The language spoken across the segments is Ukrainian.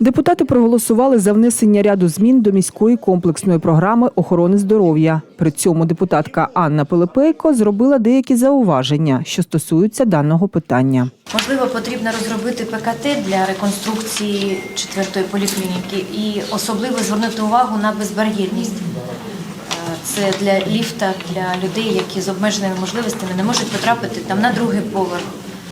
Депутати проголосували за внесення ряду змін до міської комплексної програми охорони здоров'я. При цьому депутатка Анна Пилипейко зробила деякі зауваження, що стосуються даного питання. Можливо, потрібно розробити ПКТ для реконструкції четвертої поліклініки і особливо звернути увагу на безбар'єрність. Це для ліфта, для людей, які з обмеженими можливостями не можуть потрапити там на другий поверх.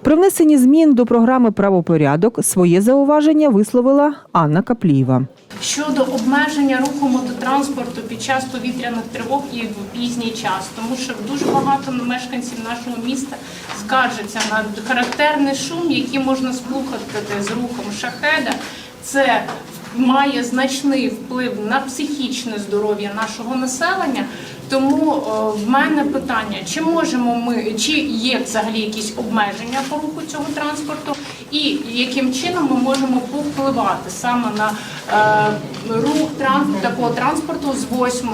При внесенні змін до програми правопорядок своє зауваження висловила Анна Каплієва. щодо обмеження руху мототранспорту під час повітряних тривог і в пізній час, тому що дуже багато мешканців нашого міста скаржаться на характерний шум, який можна сплухати з рухом шахеда. Це має значний вплив на психічне здоров'я нашого населення. Тому е, в мене питання: чи можемо ми, чи є взагалі якісь обмеження по руху цього транспорту, і яким чином ми можемо повпливати саме на е, рух транспорту, такого транспорту з 8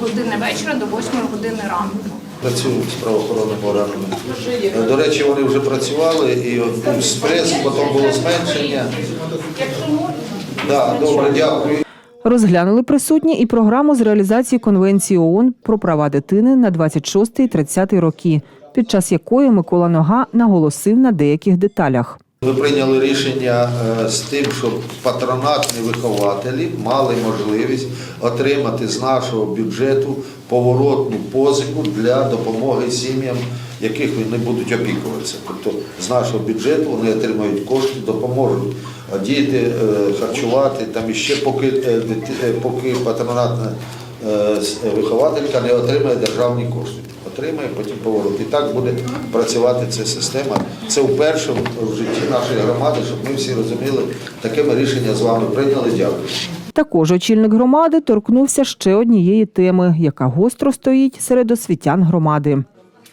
години вечора до 8 години ранку. Працюють з правоохоронними органами. До речі, вони вже працювали і спрес, потім було зменшення. Якщо можна. Да, добре, дякую. Розглянули присутні і програму з реалізації Конвенції ООН про права дитини на 26-30 роки, під час якої Микола Нога наголосив на деяких деталях. Ми прийняли рішення е, з тим, щоб патронатні вихователі мали можливість отримати з нашого бюджету поворотну позику для допомоги сім'ям, яких вони будуть опікуватися. Тобто з нашого бюджету вони отримають кошти, допоможуть діти е, харчувати там іще поки, е, е, поки патронатна е, вихователька не отримає державні кошти. Отримає, потім поворот. І так буде працювати ця система. Це вперше в житті нашої громади, щоб ми всі розуміли, таке ми рішення з вами прийняли. Дякую. Також очільник громади торкнувся ще однієї теми, яка гостро стоїть серед освітян громади.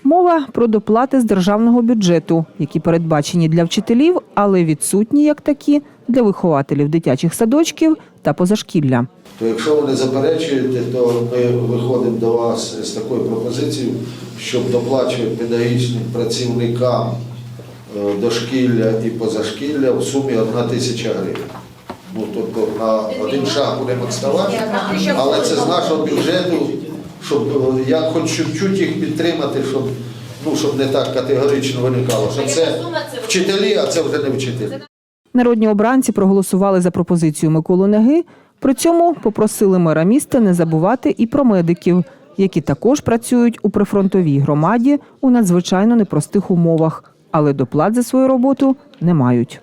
Мова про доплати з державного бюджету, які передбачені для вчителів, але відсутні як такі для вихователів дитячих садочків та позашкілля. То якщо ви не заперечуєте, то ми виходимо до вас з такою пропозицією, щоб доплачувати педагогічним працівникам е, дошкілля і позашкілля в сумі 1 тисяча гривень. Ну, тобто на один шаг будемо відставати, але це з нашого бюджету, щоб е, я хоч чуть-чуть їх підтримати, щоб, ну, щоб не так категорично виникало, що це вчителі, а це вже не вчителі. Народні обранці проголосували за пропозицію Миколи Неги. При цьому попросили мера міста не забувати і про медиків, які також працюють у прифронтовій громаді у надзвичайно непростих умовах, але доплат за свою роботу не мають.